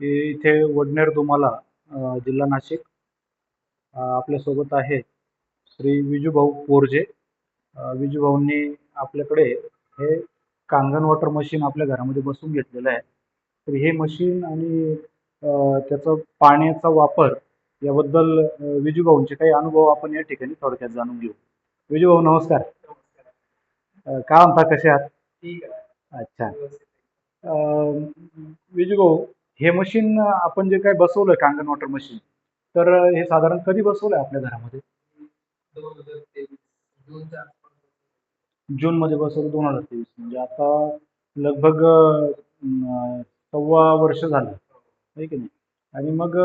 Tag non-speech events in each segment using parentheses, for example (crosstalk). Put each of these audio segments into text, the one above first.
की इथे वडनेर तुम्हाला अ, जिल्हा नाशिक आपल्यासोबत आहे श्री विजूभाऊ पोरजे. विजूभाऊंनी आपल्याकडे हे कांगण वॉटर मशीन आपल्या घरामध्ये बसवून घेतलेलं आहे. तर हे मशीन आणि त्याचा पाण्याचा वापर याबद्दल विजूभाऊंचे काही अनुभव आपण या ठिकाणी थोडक्यात जाणून घेऊ. विजूभाऊ नमस्कार. काय म्हणता कसे आहात? अच्छा. अं, विजू भाऊ हे मशीन आपण जे काय बसवलं कांगण वॉटर मशीन तर हे साधारण कधी बसवलंय आपल्या घरामध्ये? जून मध्ये बसवलं दोन हजार तेवीस. म्हणजे आता लगभग सव्वा वर्ष झालं. आहे की नाही? आणि मग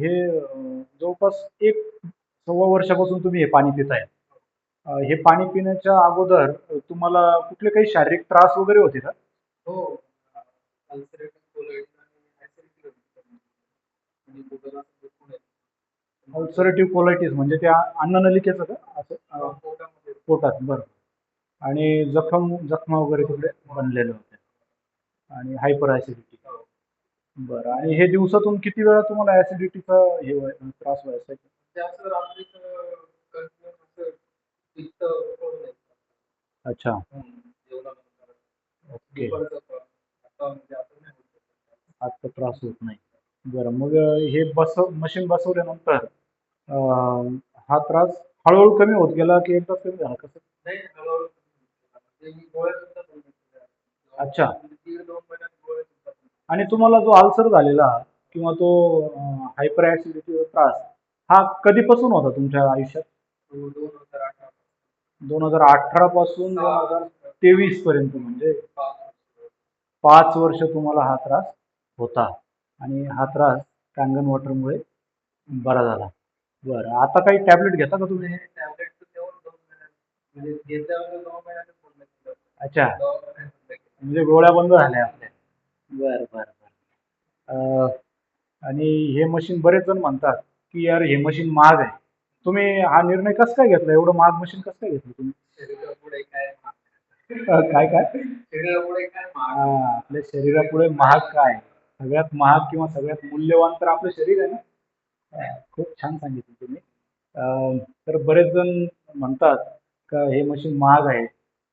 हे जवळपास एक सव्वा वर्षापासून तुम्ही हे पाणी पिताय हे पाणी पिण्याच्या अगोदर तुम्हाला कुठले काही शारीरिक त्रास वगैरे होते का? हो अल्सरेटिव्ह कोलायटिस आणि ऍसिडिटी आणि पोटाला दुखून येतं. अल्सरेटिव्ह कोलायटिस म्हणजे त्या अन्ननलिकेचं का? असं? पोटात बरं. आणि जखम जखमा वगैरे तिकडे बनलेले होते. आणि हायपर ॲसिडिटी बरं. आणि हे दिवसातून किती वेळा तुम्हाला ॲसिडिटीचा हे त्रास व्हायचा. अच्छा. ओके. म्हणजे. आता त्रास होत नाही. बरं मग हे बसव मशीन बसवल्यानंतर अं, हा त्रास हळूहळू कमी होत गेला की एकदाच कमी झाला? कसं? नाही हळूहळू म्हणजे मी गोळ्या सुद्धा बंद केल्या. अच्छा. म्हणजे दीड दोन महिन्यात गोळ्या सुद्धा बंद आणि तुम्हाला जो अल्सर झालेला किंवा तो हायपर ॲसिडिटीचा त्रास हा कधीपासून होता तुमच्या आयुष्यात. दोन हजार अठरा दोन हजार अठरा पासून दोन हजार तेवीस पर्यंत म्हणजे? पाच पाच वर्ष तुम्हाला हा त्रास होता. आणि हा त्रास कांगण वॉटरमुळे बरा झाला. बरं आता काही टॅबलेट घेता का तुम्ही? टॅबलेट म्हणजे केलं. अच्छा. म्हणजे गोळ्या बंद झाल्या आपल्या. बरं बरं बरं. आणि हे मशीन बरेच जण म्हणतात की यार हे मशीन महाग आहे. तुम्ही हा निर्णय कसं काय घेतला? एवढं महाग मशीन कसं काय घेतलं तुम्ही? काय काय काय? शरीरापुढे काय आपल्या शरीरापुढे महाग काय? सगळ्यात महाग किंवा सगळ्यात मूल्यवान तर आपलं शरीर आहे ना? खूप छान सांगितलं तुम्ही. तर बरेच जण म्हणतात का हे मशीन महाग आहे.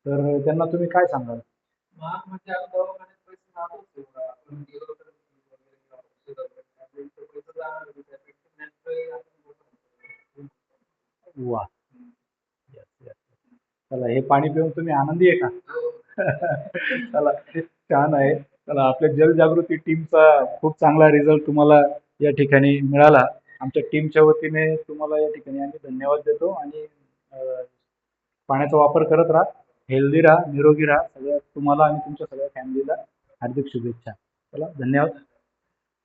तर त्यांना तुम्ही काय सांगाल? महाग म्हणजे. वा. चला हे पाणी पिऊन तुम्ही आनंदी आहे का? हो. (laughs) चला छान आहे. चला आपल्या जलजागृती टीमचा खूप चांगला रिझल्ट तुम्हाला या ठिकाणी मिळाला. आमच्या टीमच्या वतीने तुम्हाला या ठिकाणी आम्ही धन्यवाद देतो आणि पाण्याचा वापर करत राहा हेल्दी राहा निरोगी राहा. सगळ्या तुम्हाला आणि तुमच्या सगळ्या फॅमिलीला हार्दिक शुभेच्छा. चला धन्यवाद.